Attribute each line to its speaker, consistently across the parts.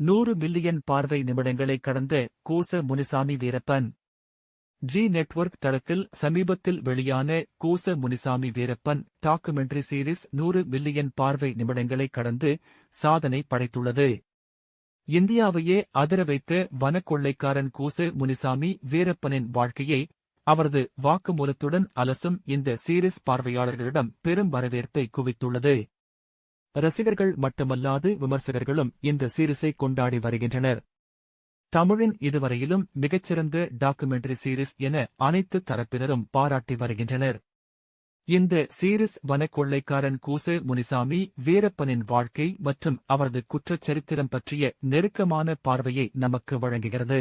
Speaker 1: நூறு மில்லியன் பார்வை நிமிடங்களை கடந்த கூச முனிசாமி வீரப்பன். ஜி நெட்வொர்க் தளத்தில் சமீபத்தில் வெளியான கூச முனிசாமி வீரப்பன் டாக்குமெண்ட்ரி சீரிஸ் நூறு மில்லியன் பார்வை நிமிடங்களை கடந்து சாதனை படைத்துள்ளது. இந்தியாவையே அதிர வைத்த வனக்கொள்ளைக்காரன் கூச முனிசாமி வீரப்பனின் வாழ்க்கையை அவரது வாக்குமூலத்துடன் அலசும் இந்த சீரிஸ் பார்வையாளர்களிடம் பெரும் வரவேற்பை குவித்துள்ளது. ரசிகர்கள் மட்டுமல்லாது விமர்சகர்களும் இந்த சீரிஸை கொண்டாடி வருகின்றனர். தமிழின் இதுவரையிலும் மிகச்சிறந்த டாக்குமெண்டரி சீரிஸ் என அனைத்து தரப்பினரும் பாராட்டி வருகின்றனர். இந்த சீரிஸ் வனக்கொள்ளைக்காரன் கூசு முனிசாமி வீரப்பனின் வாழ்க்கை மற்றும் அவரது குற்றச்சரித்திரம் பற்றிய நெருக்கமான பார்வையை நமக்கு வழங்குகிறது.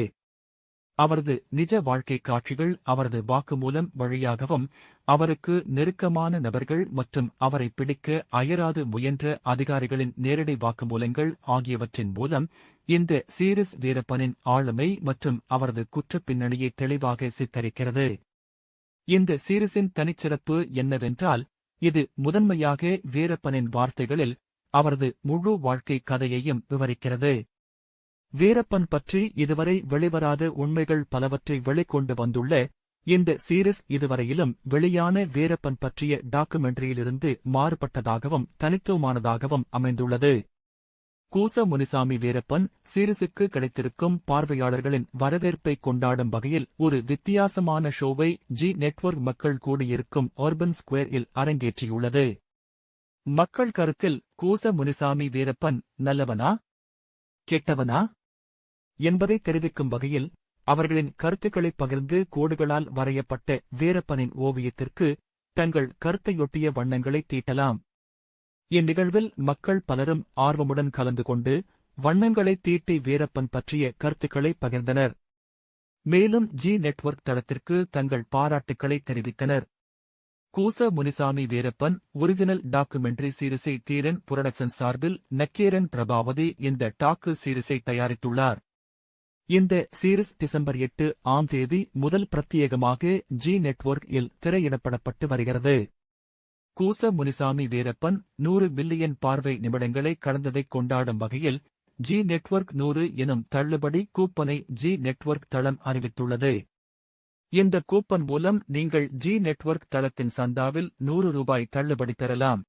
Speaker 1: அவரது நிஜ வாழ்க்கை காட்சிகள் அவரது வாக்குமூலம் வழியாகவும் அவருக்கு நெருக்கமான நபர்கள் மற்றும் அவரை பிடிக்க அயராது முயன்ற அதிகாரிகளின் நேரடி வாக்குமூலங்கள் ஆகியவற்றின் மூலம் இந்த சீரிஸ் வீரப்பனின் ஆளுமை மற்றும் அவரது குற்றப் பின்னணியை தெளிவாக சித்தரிக்கிறது. இந்த சீரிஸின் தனிச்சிறப்பு என்னவென்றால் இது முதன்மையாக வீரப்பனின் வார்த்தைகளில் அவரது முழு வாழ்க்கை கதையையும் விவரிக்கிறது. வீரப்பன் பற்றி இதுவரை வெளிவராத உண்மைகள் பலவற்றை வெளிக்கொண்டு வந்துள்ள இந்த சீரிஸ் இதுவரையிலும் வெளியான வீரப்பன் பற்றிய டாக்குமெண்ட்ரியிலிருந்து மாறுபட்டதாகவும் தனித்துவமானதாகவும் அமைந்துள்ளது. கூச முனிசாமி வீரப்பன் சீரிஸுக்கு கிடைத்திருக்கும் பார்வையாளர்களின் வரவேற்பை கொண்டாடும் வகையில் ஒரு வித்தியாசமான ஷோவை ஜி நெட்வொர்க் மக்கள் கூடியிருக்கும் அர்பன் ஸ்கொயரில் அரங்கேற்றியுள்ளது. மக்கள் கருத்தில் கூச முனிசாமி வீரப்பன் நல்லவனா? கெட்டவனா? என்பதை தெரிவிக்கும் வகையில் அவர்களின் கருத்துக்களை பகிர்ந்து கோடுகளால் வரையப்பட்ட வீரப்பனின் ஓவியத்திற்கு தங்கள் கருத்தையொட்டிய வண்ணங்களை தீட்டலாம். இந்நிகழ்வில் மக்கள் பலரும் ஆர்வமுடன் கலந்து கொண்டு வண்ணங்களை தீட்டி வீரப்பன் பற்றிய கருத்துக்களை பகிர்ந்தனர். மேலும் ஜி நெட்வொர்க் தளத்திற்கு தங்கள் பாராட்டுக்களை தெரிவித்தனர். கூச முனிசாமி வீரப்பன் ஒரிஜினல் டாக்குமெண்ட்ரி சீரிசை தீரன் புரொடக்ஷன் சார்பில் நக்கீரன் பிரபாவதி இந்த டாக்கு சீரிசை தயாரித்துள்ளார். இந்த சீரிஸ் டிசம்பர் எட்டு ஆம் தேதி முதல் பிரத்யேகமாக ஜி நெட்வொர்க் இல் திரையிடப்படப்பட்டு வருகிறது. கூச முனிசாமி வீரப்பன் நூறு மில்லியன் பார்வை நிமிடங்களை கடந்ததைக் கொண்டாடும் வகையில் ஜி நெட்வொர்க் நூறு எனும் தள்ளுபடி கூப்பனை ஜி நெட்வொர்க் தளம் அறிவித்துள்ளது. இந்த கூப்பன் மூலம் நீங்கள் ஜி நெட்வொர்க் தளத்தின் சந்தாவில் நூறு ரூபாய் தள்ளுபடி பெறலாம்.